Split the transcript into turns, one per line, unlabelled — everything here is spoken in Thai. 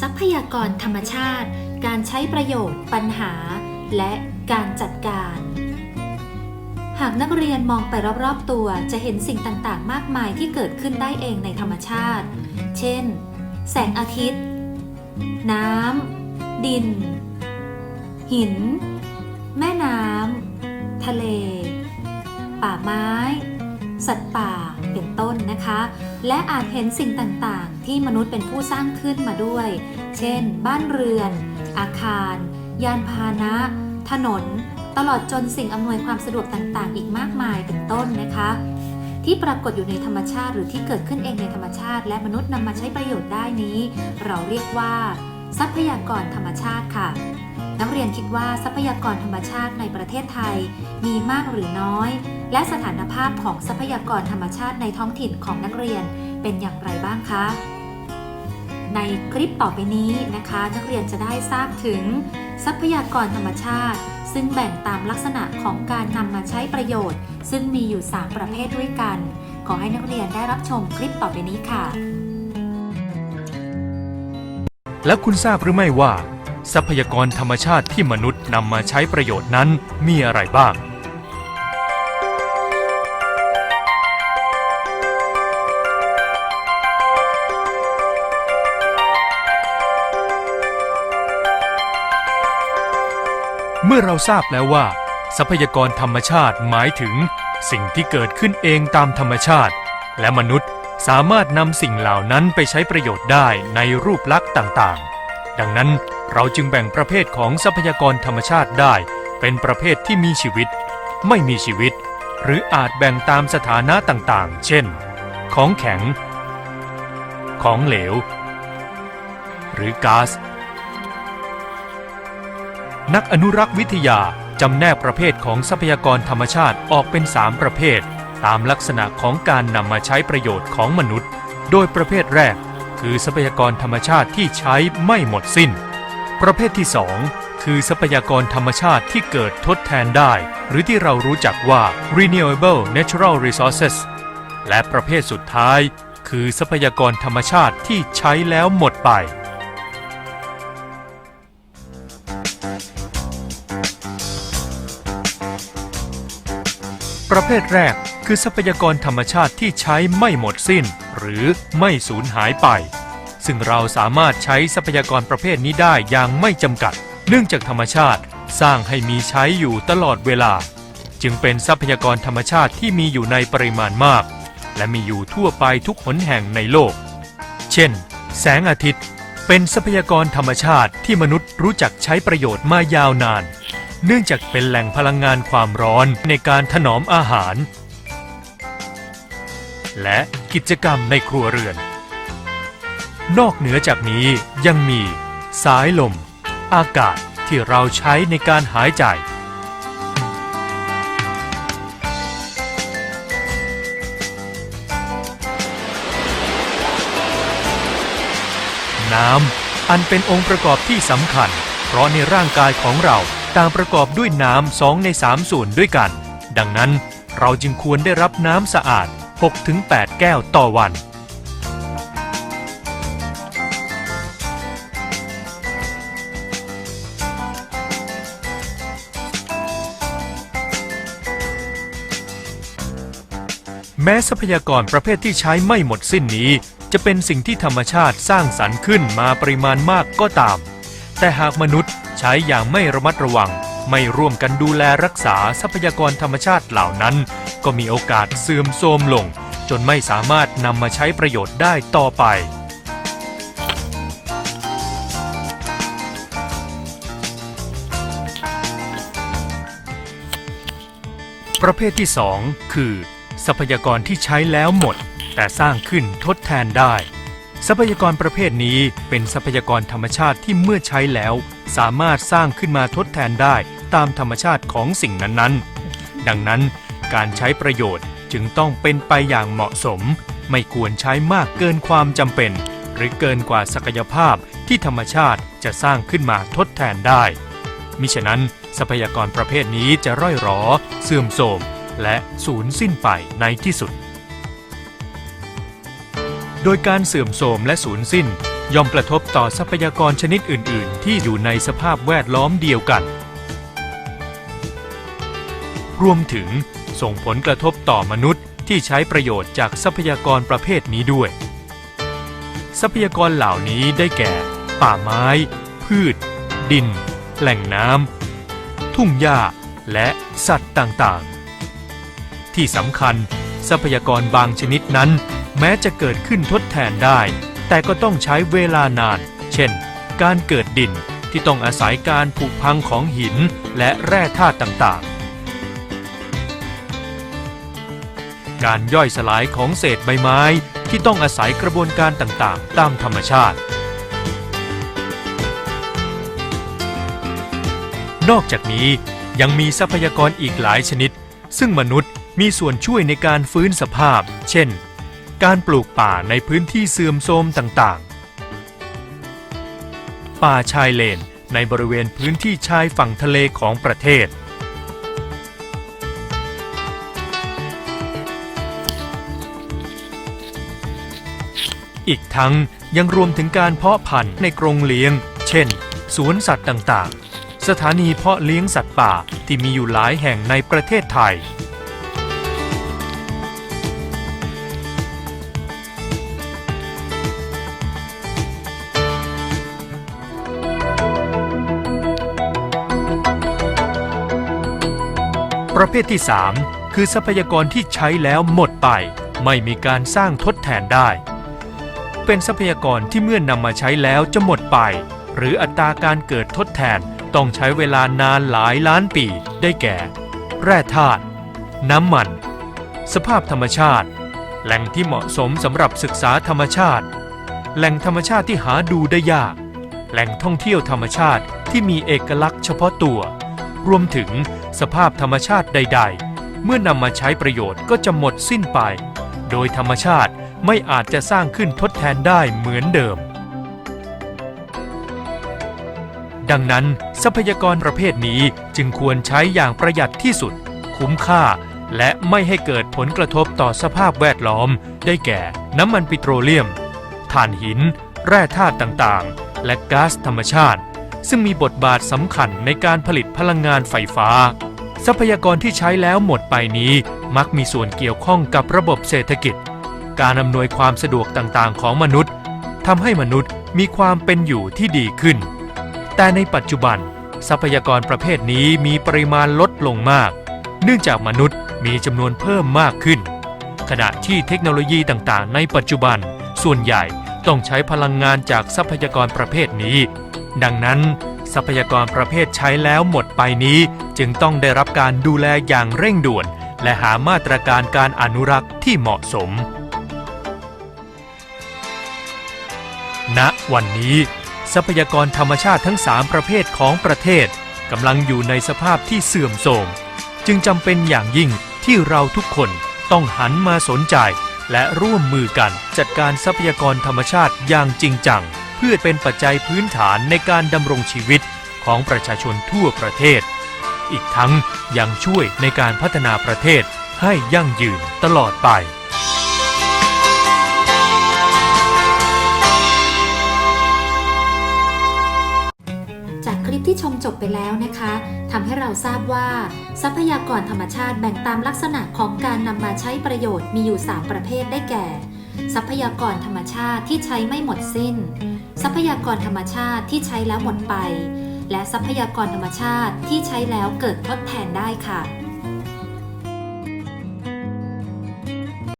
ทรัพยากรธรรมชาติ การใช้ประโยชน์ ปัญหา และการจัดการ หากนักเรียนมองไปรอบๆตัวจะเห็นสิ่งต่างๆ มากมายที่เกิดขึ้นได้เองในธรรมชาติ เช่น แสงอาทิตย์ น้ำ ดิน หิน แม่น้ำ ทะเล ป่าไม้ สัตว์ป่า เป็นต้นนะคะ และอาจเห็นสิ่งต่างๆ ที่มนุษย์เป็นผู้สร้างขึ้นมาด้วย เช่น บ้านเรือน อาคาร ยานพาหนะ ถนน ตลอดจนสิ่งอำนวยความสะดวกต่างๆ อีกมากมายเป็นต้นนะคะ ที่ปรากฏอยู่ในธรรมชาติ หรือที่เกิดขึ้นเองในธรรมชาติ และมนุษย์นำมาใช้ประโยชน์ได้นี้ เราเรียกว่า ทรัพยากรธรรมชาติค่ะ นักเรียนคิดว่าทรัพยากรธรรมชาติในประเทศไทย มีมากหรือน้อย และสถานภาพของทรัพยากรธรรมชาติในท้องถิ่นของนักเรียนเป็นอย่างไรบ้างคะ ในคลิปต่อไปนี้นะคะ นักเรียนจะได้ทราบถึง ทรัพยากรธรรมชาติ ซึ่งแบ่งตามลักษณะของการนำมาใช้ประโยชน์ ซึ่งมีอยู่ 3 ประเภทด้วยกัน ขอให้นักเรียนได้รับชมคลิปต่อไปนี้ค่ะ
แล้วคุณทราบหรือไม่ว่า ทรัพยากรธรรมชาติที่มนุษย์นำมาใช้ประโยชน์นั้นมีอะไรบ้าง เมื่อเราทราบแล้วว่า ทรัพยากรธรรมชาติหมายถึง สิ่งที่เกิดขึ้นเองตามธรรมชาติ และมนุษย์สามารถนำสิ่งเหล่านั้นไปใช้ประโยชน์ได้ในรูปลักษณ์ต่างๆ ดังนั้น เราจึงแบ่งประเภทของทรัพยากรธรรมชาติได้ เป็นประเภทที่มีชีวิต ไม่มีชีวิต หรืออาจแบ่งตามสถานะต่างๆ เช่น ของแข็ง ของเหลว หรือก๊าซนักอนุรักษ์วิทยาจำแนกประเภทของทรัพยากรธรรมชาติออกเป็น 3 ประเภท ตามลักษณะของการนำมาใช้ประโยชน์ของมนุษย์ โดยประเภทแรก คือทรัพยากรธรรมชาติที่ใช้ไม่หมดสิ้น ประเภทที่ 2 คือทรัพยากรธรรมชาติที่เกิดทดแทนได้ หรือที่เรารู้จักว่า renewable natural resources และประเภทสุดท้าย คือทรัพยากรธรรมชาติที่ใช้แล้วหมดไป ประเภทแรกคือทรัพยากรธรรมชาติที่ใช้ไม่หมดสิ้น หรือไม่สูญหายไป ซึ่งเราสามารถใช้ทรัพยากรประเภทนี้ได้อย่างไม่จำกัด เนื่องจากธรรมชาติสร้างให้มีใช้อยู่ตลอดเวลา จึงเป็นทรัพยากรธรรมชาติที่มีอยู่ในปริมาณมาก และมีอยู่ทั่วไปทุกหนแห่งในโลก เช่น แสงอาทิตย์ เป็นทรัพยากรธรรมชาติที่มนุษย์รู้จักใช้ประโยชน์มายาวนาน เนื่องจากเป็นแหล่งพลังงานความร้อนในการถนอมอาหาร และกิจกรรมในครัวเรือน นอกเหนือจากนี้ยังมี สายลม อากาศที่เราใช้ในการหายใจ น้ำอันเป็นองค์ประกอบที่สำคัญ เพราะในร่างกายของเราต่างประกอบด้วยน้ำสองในสามส่วนด้วยกัน ดังนั้นเราจึงควรได้รับน้ำสะอาด 6-8 แก้วต่อวัน แม้ทรัพยากรประเภทที่ใช้ไม่หมดสิ้นนี้ จะเป็นสิ่งที่ธรรมชาติสร้างสรรค์ขึ้นมาปริมาณมากก็ตาม แต่หากมนุษย์ใช้อย่างไม่ระมัดระวัง ไม่ร่วมกันดูแลรักษาทรัพยากรธรรมชาติเหล่านั้น ก็มีโอกาสเสื่อมโทรมลง จนไม่สามารถนำมาใช้ประโยชน์ได้ต่อไป ประเภทที่ 2 คือ ทรัพยากรที่ใช้แล้วหมด แต่สร้างขึ้นทดแทนได้ ทรัพยากรประเภทนี้เป็นทรัพยากรธรรมชาติที่เมื่อใช้แล้ว สามารถสร้างขึ้นมาทดแทนได้ตามธรรมชาติของสิ่งนั้นๆ ดังนั้นการใช้ประโยชน์จึงต้องเป็นไปอย่างเหมาะสม ไม่ควรใช้มากเกินความจำเป็น หรือเกินกว่าศักยภาพที่ธรรมชาติจะสร้างขึ้นมาทดแทนได้มิฉะนั้นทรัพยากรประเภทนี้จะร่อยหรอ เสื่อมโทรม และสูญสิ้นไปในที่สุด โดยการเสื่อมโทรมและสูญสิ้น ย่อมกระทบต่อทรัพยากรชนิดอื่น ๆ ที่อยู่ในสภาพแวดล้อมเดียวกัน รวมถึงส่งผลกระทบต่อมนุษย์ที่ใช้ประโยชน์จากทรัพยากรประเภทนี้ด้วย ทรัพยากรเหล่านี้ได้แก่ ป่าไม้ พืช ดิน แหล่งน้ำทุ่งหญ้าและสัตว์ต่างๆ ที่สำคัญ ทรัพยากรบางชนิดนั้น แม้จะเกิดขึ้นทดแทนได้ แต่ก็ต้องใช้เวลานาน เช่น การเกิดดินที่ต้องอาศัยการผุพังของหินและแร่ธาตุต่างๆ การย่อยสลายของเศษใบไม้ที่ต้องอาศัยกระบวนการต่างๆ ตามธรรมชาติ นอกจากนี้ยังมีทรัพยากรอีกหลายชนิด ซึ่งมนุษย์ มีส่วนช่วยในการฟื้นสภาพ เช่น การปลูกป่าในพื้นที่เสื่อมโทรมต่างๆ ป่าชายเลนในบริเวณพื้นที่ชายฝั่งทะเลของประเทศ อีกทั้งยังรวมถึงการเพาะพันธุ์ในกรงเลี้ยง เช่น สวนสัตว์ต่างๆ สถานีเพาะเลี้ยงสัตว์ป่าที่มีอยู่หลายแห่งในประเทศไทย ประเภทที่ 3 คือทรัพยากรที่ใช้แล้วหมดไป ไม่มีการสร้างทดแทนได้ เป็นทรัพยากรที่เมื่อนำมาใช้แล้วจะหมดไป หรืออัตราการเกิดทดแทนต้องใช้เวลานานหลายล้านปีได้แก่ แร่ธาตุน้ำมัน สภาพธรรมชาติ แหล่งที่เหมาะสมสำหรับศึกษาธรรมชาติ แหล่งธรรมชาติที่หาดูได้ยาก แหล่งท่องเที่ยวธรรมชาติที่มีเอกลักษณ์เฉพาะตัว รวมถึง สภาพธรรมชาติใด ๆ เมื่อนำมาใช้ประโยชน์ก็จะหมดสิ้นไป โดยธรรมชาติไม่อาจจะสร้างขึ้นทดแทนได้เหมือนเดิม ดังนั้นทรัพยากรประเภทนี้จึงควรใช้อย่างประหยัดที่สุด คุ้มค่า และไม่ให้เกิดผลกระทบต่อสภาพแวดล้อม ได้แก่น้ำมันปิโตรเลียม ถ่านหิน แร่ธาตุต่างๆ และก๊าซธรรมชาติ ซึ่งมีบทบาทสำคัญในการผลิตพลังงานไฟฟ้า ทรัพยากรที่ใช้แล้วหมดไปนี้ มักมีส่วนเกี่ยวข้องกับระบบเศรษฐกิจ การอำนวยความสะดวกต่างๆ ของมนุษย์ทำให้มนุษย์มีความเป็นอยู่ที่ดีขึ้น แต่ในปัจจุบัน ทรัพยากรประเภทนี้มีปริมาณลดลงมาก เนื่องจากมนุษย์มีจำนวนเพิ่มมากขึ้น ขณะที่เทคโนโลยีต่างๆ ในปัจจุบัน ส่วนใหญ่ต้องใช้พลังงานจากทรัพยากรประเภทนี้ ดังนั้น ทรัพยากรประเภทใช้แล้วหมดไปนี้ จึงต้องได้รับการดูแลอย่างเร่งด่วน และหามาตรการการอนุรักษ์ที่เหมาะสม ณ วันนี้ ทรัพยากรธรรมชาติทั้ง 3 ประเภทของประเทศกำลังอยู่ในสภาพที่เสื่อมโทรม จึงจำเป็นอย่างยิ่งที่เราทุกคนต้องหันมาสนใจ และร่วมมือกันจัดการทรัพยากรธรรมชาติอย่างจริงจัง เพื่อเป็นปัจจัยพื้นฐานในการดำรงชีวิตของประชาชนทั่วประเทศ อีกทั้งยังช่วยในการพัฒนาประเทศให้ยั่งยืนตลอดไป
จากคลิปที่ชมจบไปแล้วนะคะทำให้เราทราบว่า ทรัพยากรธรรมชาติแบ่งตามลักษณะของการนำมาใช้ประโยชน์มีอยู่ 3 ประเภทได้แก่ ทรัพยากรธรรมชาติที่ใช้ไม่หมดสิ้น ทรัพยากรธรรมชาติที่ใช้แล้วหมดไป และทรัพยากรธรรมชาติที่ใช้แล้วเกิดทดแทนได้ค่ะ